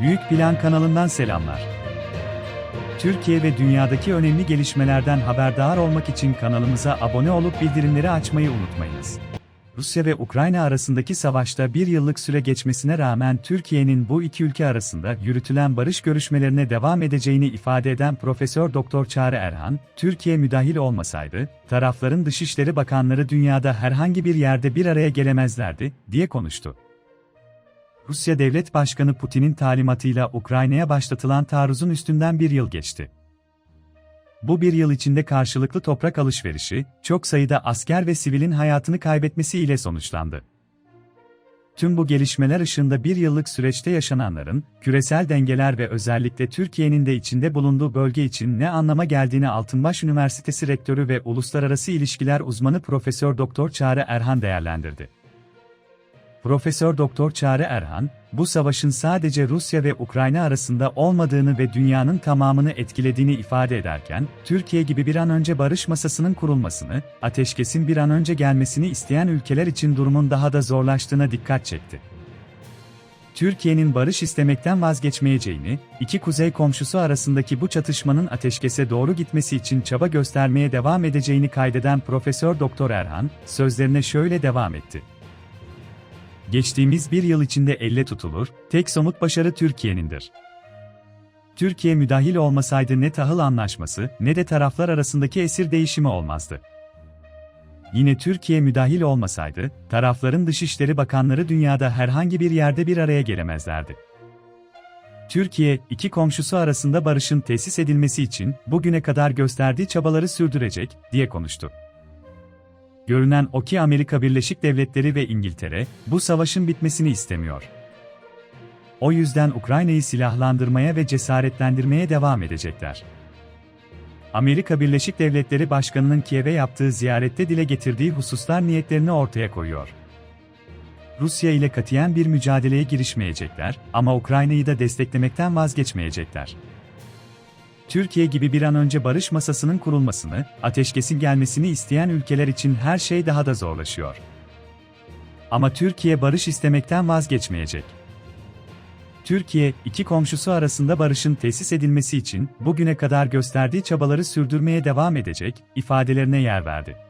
Büyük Plan kanalından selamlar. Türkiye ve dünyadaki önemli gelişmelerden haberdar olmak için kanalımıza abone olup bildirimleri açmayı unutmayınız. Rusya ve Ukrayna arasındaki savaşta bir yıllık süre geçmesine rağmen Türkiye'nin bu iki ülke arasında yürütülen barış görüşmelerine devam edeceğini ifade eden Profesör Doktor Çağrı Erhan, Türkiye müdahil olmasaydı, tarafların dışişleri bakanları dünyada herhangi bir yerde bir araya gelemezlerdi, diye konuştu. Rusya Devlet Başkanı Putin'in talimatıyla Ukrayna'ya başlatılan taarruzun üstünden bir yıl geçti. Bu bir yıl içinde karşılıklı toprak alışverişi, çok sayıda asker ve sivilin hayatını kaybetmesi ile sonuçlandı. Tüm bu gelişmeler ışığında bir yıllık süreçte yaşananların, küresel dengeler ve özellikle Türkiye'nin de içinde bulunduğu bölge için ne anlama geldiğini Altınbaş Üniversitesi Rektörü ve Uluslararası İlişkiler Uzmanı Profesör Doktor Çağrı Erhan değerlendirdi. Profesör Doktor Çağrı Erhan, bu savaşın sadece Rusya ve Ukrayna arasında olmadığını ve dünyanın tamamını etkilediğini ifade ederken, Türkiye gibi bir an önce barış masasının kurulmasını, ateşkesin bir an önce gelmesini isteyen ülkeler için durumun daha da zorlaştığına dikkat çekti. Türkiye'nin barış istemekten vazgeçmeyeceğini, iki kuzey komşusu arasındaki bu çatışmanın ateşkese doğru gitmesi için çaba göstermeye devam edeceğini kaydeden Profesör Doktor Erhan, sözlerine şöyle devam etti. Geçtiğimiz bir yıl içinde elle tutulur, tek somut başarı Türkiye'nindir. Türkiye müdahil olmasaydı ne tahıl anlaşması ne de taraflar arasındaki esir değişimi olmazdı. Yine Türkiye müdahil olmasaydı, tarafların dışişleri bakanları dünyada herhangi bir yerde bir araya gelemezlerdi. Türkiye, iki komşusu arasında barışın tesis edilmesi için bugüne kadar gösterdiği çabaları sürdürecek, diye konuştu. Görünen o ki Amerika Birleşik Devletleri ve İngiltere, bu savaşın bitmesini istemiyor. O yüzden Ukrayna'yı silahlandırmaya ve cesaretlendirmeye devam edecekler. Amerika Birleşik Devletleri Başkanı'nın Kiev'e yaptığı ziyarette dile getirdiği hususlar niyetlerini ortaya koyuyor. Rusya ile katiyen bir mücadeleye girişmeyecekler ama Ukrayna'yı da desteklemekten vazgeçmeyecekler. Türkiye gibi bir an önce barış masasının kurulmasını, ateşkesin gelmesini isteyen ülkeler için her şey daha da zorlaşıyor. Ama Türkiye barış istemekten vazgeçmeyecek. Türkiye, iki komşusu arasında barışın tesis edilmesi için bugüne kadar gösterdiği çabaları sürdürmeye devam edecek, ifadelerine yer verdi.